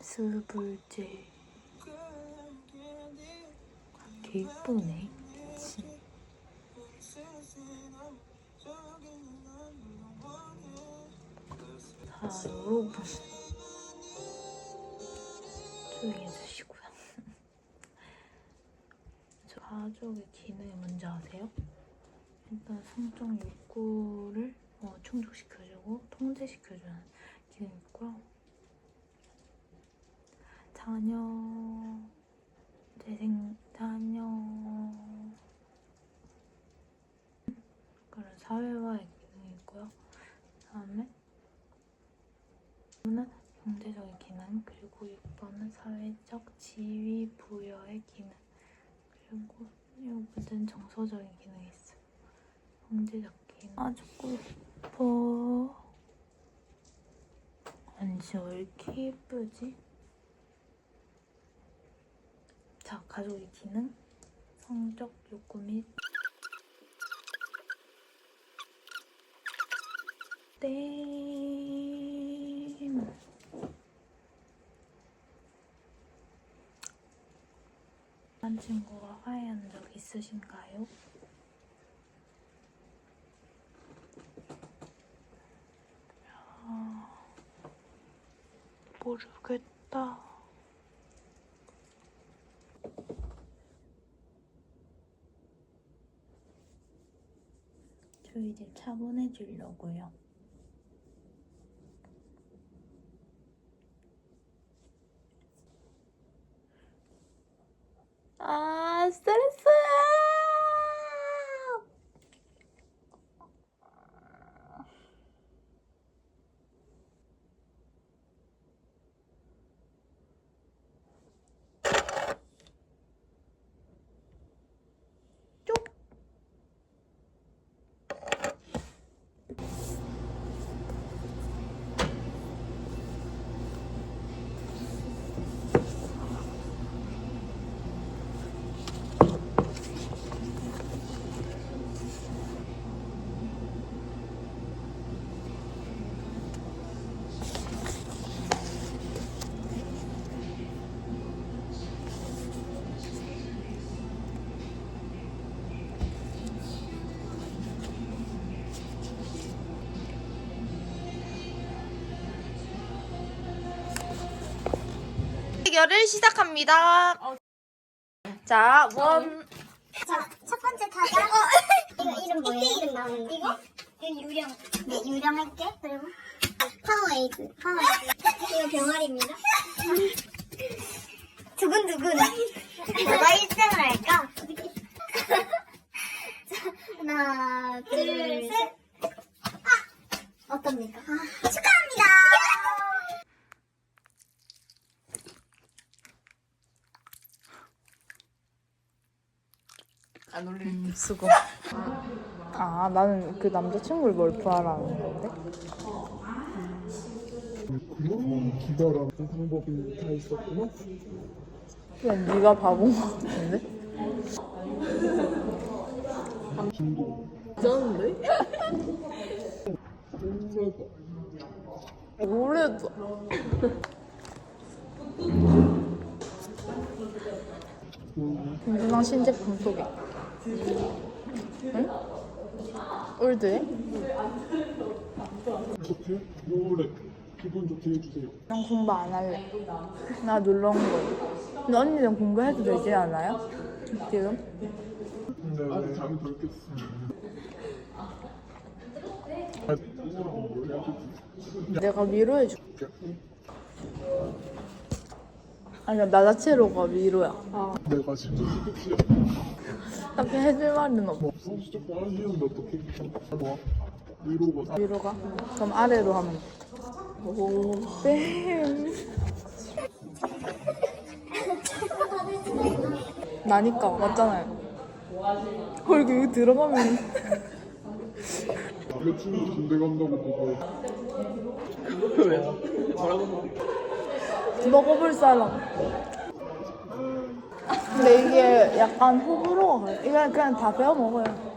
스불제 되게 이쁘네 그치? 자 여러분 조용히 해주시고요 저 가족의 기능이 뭔지 아세요? 일단 성적 욕구를 어, 충족시켜주고 통제시켜주는 기능이 있고요. 자녀 재생 자녀 그런 사회화의 기능이 있고요. 다음에 5는 경제적인 기능 그리고 6번은 사회적 지위 부여의 기능 그리고 이 모든 정서적인 기능이 있어요 경제적 기능 아 자꾸 예뻐 진짜 왜 이렇게 예쁘지? 자, 가족의 기능, 성적 욕구 및 땡. 한 친구가 화해한 적 있으신가요? 모르겠다. 저희 이제 차 보내주려고요. 아, 스트레스! 대결을 시작합니다. 자, 원. 자, 첫 번째 타자. 이거 이름 뭐예요? 이름 나오는데. 이거? 이거 유령. 네, 유령 할게. 그리고 파워에이드. 파워에이드. 이거 병아리입니다. 두근두근. 누가 1등을 할까? 자, 하나, 둘, 셋. 아! 어떻습니까? 아, 축하 합니다! 음, 수고. 아, 나는 그 남자친구를 몰표하라는 건데? 그런 기다라는 방법이 다 있었구나. 그냥 네가 바본 것 같은데? 쩌는데? 오래다. 올해도. 김준왕 신제품 소개. 응? 올드해? 좋게 노래 기분 좋게 해주세요. 난 공부 안 할래. 나 놀러 온 거야. 근데 언니는 공부해도 되지 않아요? 지금? 근데 아직 잠이 덜 깼어. 내가 위로해줄게. 아니야, 나 자체로가 위로야. 내가 진짜 딱히 해줄 말은 없어. 위로가 위로 가? 그럼 아래로 하면 돼. 오, 땡. 나니까, 맞잖아요. 헐, 이거 들어가면. 내 친구 군대 간다고 보고 먹어볼 사람. 근데 이게 약간 호불호가 가요. 이거 그냥 다 배워 먹어요.